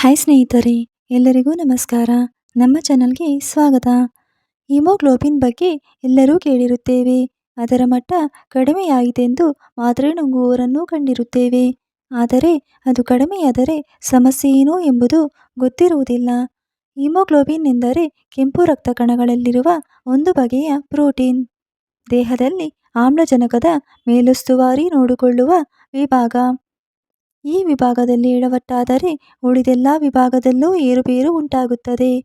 Hi ಸ್ನೇಹಿತರೆ, ಎಲ್ಲರಿಗೂ ನಮಸ್ಕಾರ. ನಮ್ಮ ಚಾನಲ್ಗೆ ಸ್ವಾಗತ. ಹಿಮೋಗ್ಲೋಬಿನ್ ಬಗ್ಗೆ ಎಲ್ಲರೂ ಕೇಳಿರುತ್ತೇವೆ. ಅದರ ಮಟ್ಟ ಕಡಿಮೆಯಾಯಿತೆಂದು ಮಾತ್ರೆ ನುಂಗುವವರನ್ನು ಕಂಡಿರುತ್ತೇವೆ. ಆದರೆ ಅದು ಕಡಿಮೆಯಾದರೆ ಸಮಸ್ಯೆ ಏನು ಎಂಬುದು ಗೊತ್ತಿರುವುದಿಲ್ಲ. ಹಿಮೋಗ್ಲೋಬಿನ್ ಎಂದರೆ ಕೆಂಪು ರಕ್ತ ಕಣಗಳಲ್ಲಿರುವ ಒಂದು ಬಗೆಯ ಪ್ರೋಟೀನ್. ದೇಹದಲ್ಲಿ ಆಮ್ಲಜನಕದ ಮೇಲುಸ್ತುವಾರಿ ನೋಡಿಕೊಳ್ಳುವ ವಿಭಾಗ. ಈ ವಿಭಾಗದಲ್ಲಿ ಎಡವಟ್ಟಾದರೆ ಉಳಿದೆಲ್ಲ ವಿಭಾಗದಲ್ಲೂ ಏರುಪೇರು ಉಂಟಾಗುತ್ತದೆ.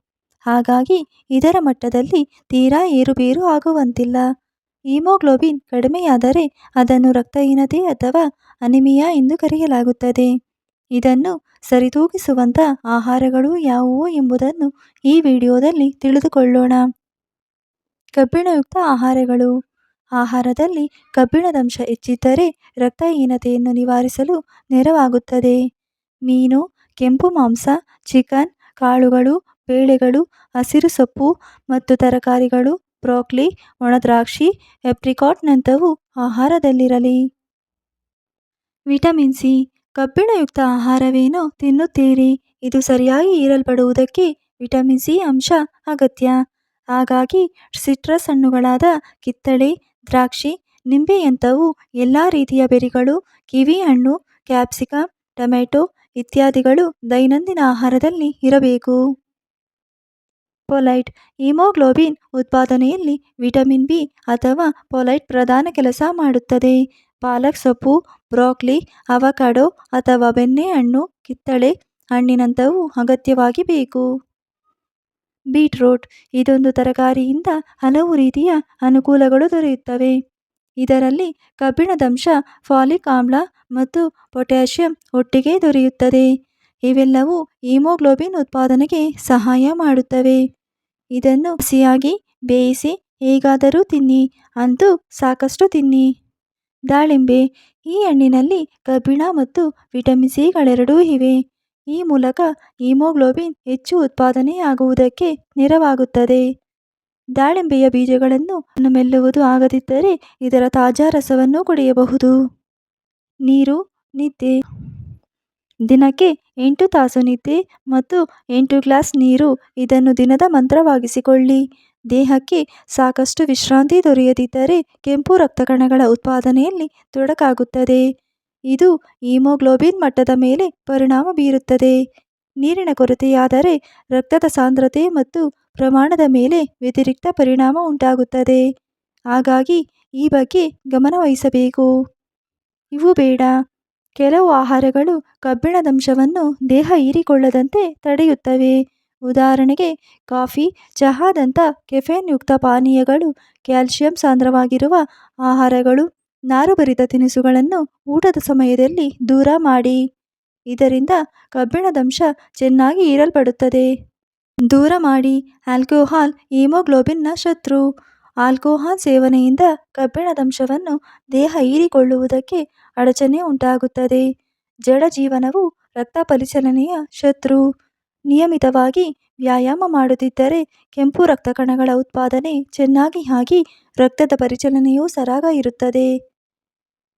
ಹಾಗಾಗಿ ಇದರ ಮಟ್ಟದಲ್ಲಿ ತೀರಾ ಏರುಪೇರು ಆಗುವಂತಿಲ್ಲ. ಹಿಮೋಗ್ಲೋಬಿನ್ ಕಡಿಮೆಯಾದರೆ ಅದನ್ನು ರಕ್ತಹೀನತೆ ಅಥವಾ ಅನಿಮಿಯಾ ಎಂದು ಕರೆಯಲಾಗುತ್ತದೆ. ಇದನ್ನು ಸರಿದೂಗಿಸುವಂಥ ಆಹಾರಗಳು ಯಾವುವು ಎಂಬುದನ್ನು ಈ ವಿಡಿಯೋದಲ್ಲಿ ತಿಳಿದುಕೊಳ್ಳೋಣ. ಕಬ್ಬಿಣಯುಕ್ತ ಆಹಾರಗಳು. ಆಹಾರದಲ್ಲಿ ಕಬ್ಬಿಣದಂಶ ಹೆಚ್ಚಿದ್ದರೆ ರಕ್ತಹೀನತೆಯನ್ನು ನಿವಾರಿಸಲು ನೆರವಾಗುತ್ತದೆ. ಮೀನು, ಕೆಂಪು ಮಾಂಸ, ಚಿಕನ್, ಕಾಳುಗಳು, ಬೇಳೆಗಳು, ಹಸಿರು ಸೊಪ್ಪು ಮತ್ತು ತರಕಾರಿಗಳು, ಬ್ರೋಕ್ಲಿ, ಒಣದ್ರಾಕ್ಷಿ, ಎಪ್ರಿಕಾಟ್ನಂಥವು ಆಹಾರದಲ್ಲಿರಲಿ. Vitamin C, ಕಬ್ಬಿಣಯುಕ್ತ ಆಹಾರವೇನೋ ತಿನ್ನುತ್ತೀರಿ. ಇದು ಸರಿಯಾಗಿ ಹೀರಲ್ಪಡುವುದಕ್ಕೆ ವಿಟಮಿನ್ ಸಿ ಅಂಶ ಅಗತ್ಯ. ಹಾಗಾಗಿ ಸಿಟ್ರಸ್ ಹಣ್ಣುಗಳಾದ ಕಿತ್ತಳೆ ದ್ರಾಕ್ಷಿ, ನಿಂಬೆಯಂಥವು ಎಲ್ಲ ರೀತಿಯ ಬೆರಿಗಳು, ಕಿವಿಹಣ್ಣು, ಕ್ಯಾಪ್ಸಿಕಂ, ಟೊಮೆಟೊ ಇತ್ಯಾದಿಗಳು ದೈನಂದಿನ ಆಹಾರದಲ್ಲಿ ಇರಬೇಕು. ಪೊಲೈಟ್ ಹಿಮೋಗ್ಲೋಬಿನ್ ಉತ್ಪಾದನೆಯಲ್ಲಿ ವಿಟಮಿನ್ ಬಿ ಅಥವಾ ಪೊಲೈಟ್ ಪ್ರಧಾನ ಕೆಲಸ ಮಾಡುತ್ತದೆ. ಪಾಲಕ್ ಸೊಪ್ಪು, ಬ್ರೋಕ್ಲಿ, ಅವಕಾಡೊ ಅಥವಾ ಬೆಣ್ಣೆಹಣ್ಣು, ಕಿತ್ತಳೆ ಹಣ್ಣಿನಂಥವು ಅಗತ್ಯವಾಗಿ ಬೇಕು. ಬೀಟ್ರೂಟ್, ಇದೊಂದು ತರಕಾರಿಯಿಂದ ಹಲವು ರೀತಿಯ ಅನುಕೂಲಗಳು ದೊರೆಯುತ್ತವೆ. ಇದರಲ್ಲಿ ಕಬ್ಬಿಣದಂಶ ಫಾಲಿಕ್ ಆಮ್ಲ ಮತ್ತು ಪೊಟ್ಯಾಷಿಯಂ ಒಟ್ಟಿಗೆ ದೊರೆಯುತ್ತದೆ. ಇವೆಲ್ಲವೂ ಹಿಮೋಗ್ಲೋಬಿನ್ ಉತ್ಪಾದನೆಗೆ ಸಹಾಯ ಮಾಡುತ್ತವೆ. ಇದನ್ನು ಹಸಿಯಾಗಿ ಬೇಯಿಸಿ ಹೇಗಾದರೂ ತಿನ್ನಿ, ಅಂತೂ ಸಾಕಷ್ಟು ತಿನ್ನಿ. ದಾಳಿಂಬೆ, ಈ ಹಣ್ಣಿನಲ್ಲಿ ಕಬ್ಬಿಣ ಮತ್ತು ವಿಟಮಿನ್ ಸಿಗಳೆರಡೂ ಇವೆ. ಈ ಮೂಲಕ ಹಿಮೋಗ್ಲೋಬಿನ್ ಹೆಚ್ಚು ಉತ್ಪಾದನೆಯಾಗುವುದಕ್ಕೆ ನೆರವಾಗುತ್ತದೆ. ದಾಳಿಂಬೆಯ ಬೀಜಗಳನ್ನು ಮೆಲ್ಲುವುದು ಆಗದಿದ್ದರೆ ಇದರ ತಾಜಾ ರಸವನ್ನು ಕುಡಿಯಬಹುದು. ನೀರು, ನಿದ್ದೆ. ದಿನಕ್ಕೆ ಎಂಟು ತಾಸು ನಿದ್ದೆ ಮತ್ತು ಎಂಟು ಗ್ಲಾಸ್ ನೀರು ಇದನ್ನು ದಿನದ ಮಂತ್ರವಾಗಿಸಿಕೊಳ್ಳಿ. ದೇಹಕ್ಕೆ ಸಾಕಷ್ಟು ವಿಶ್ರಾಂತಿ ದೊರೆಯದಿದ್ದರೆ ಕೆಂಪು ರಕ್ತ ಕಣಗಳ ಉತ್ಪಾದನೆಯಲ್ಲಿ ತೊಡಕಾಗುತ್ತದೆ. ಇದು ಹಿಮೋಗ್ಲೋಬಿನ್ ಮಟ್ಟದ ಮೇಲೆ ಪರಿಣಾಮ ಬೀರುತ್ತದೆ. ನೀರಿನ ಕೊರತೆಯಾದರೆ ರಕ್ತದ ಸಾಂದ್ರತೆ ಮತ್ತು ಪ್ರಮಾಣದ ಮೇಲೆ ವ್ಯತಿರಿಕ್ತ ಪರಿಣಾಮ ಉಂಟಾಗುತ್ತದೆ. ಹಾಗಾಗಿ ಈ ಬಗ್ಗೆ ಗಮನವಹಿಸಬೇಕು ಇವು ಬೇಡ. ಕೆಲವು ಆಹಾರಗಳು ಕಬ್ಬಿಣದಂಶವನ್ನು ದೇಹ ಹೀರಿಕೊಳ್ಳದಂತೆ ತಡೆಯುತ್ತವೆ. ಉದಾಹರಣೆಗೆ, ಕಾಫಿ, ಚಹಾದಂಥ ಕೆಫೆನ್ಯುಕ್ತ ಪಾನೀಯಗಳು ಕ್ಯಾಲ್ಸಿಯಂ ಸಾಂದ್ರವಾಗಿರುವ ಆಹಾರಗಳು ನಾರುಭರಿತ ತಿನಿಸುಗಳನ್ನು ಊಟದ ಸಮಯದಲ್ಲಿ ದೂರ ಮಾಡಿ. ಇದರಿಂದ ಕಬ್ಬಿಣದಂಶ ಚೆನ್ನಾಗಿ ಹೀರಲ್ಪಡುತ್ತದೆ. ದೂರ ಮಾಡಿ. ಆಲ್ಕೋಹಾಲ್, ಹಿಮೋಗ್ಲೋಬಿನ್ನ ಶತ್ರು. ಆಲ್ಕೋಹಾಲ್ ಸೇವನೆಯಿಂದ ಕಬ್ಬಿಣದಂಶವನ್ನು ದೇಹ ಹೀರಿಕೊಳ್ಳುವುದಕ್ಕೆ ಅಡಚಣೆ ಉಂಟಾಗುತ್ತದೆ. ಜಡ ಜೀವನವು ರಕ್ತ ಪರಿಚಲನೆಯ ಶತ್ರು. ನಿಯಮಿತವಾಗಿ ವ್ಯಾಯಾಮ ಮಾಡುತ್ತಿದ್ದರೆ ಕೆಂಪು ರಕ್ತ ಕಣಗಳ ಉತ್ಪಾದನೆ ಚೆನ್ನಾಗಿ ಆಗಿ ರಕ್ತದ ಪರಿಚಲನೆಯೂ ಸರಾಗ ಇರುತ್ತದೆ.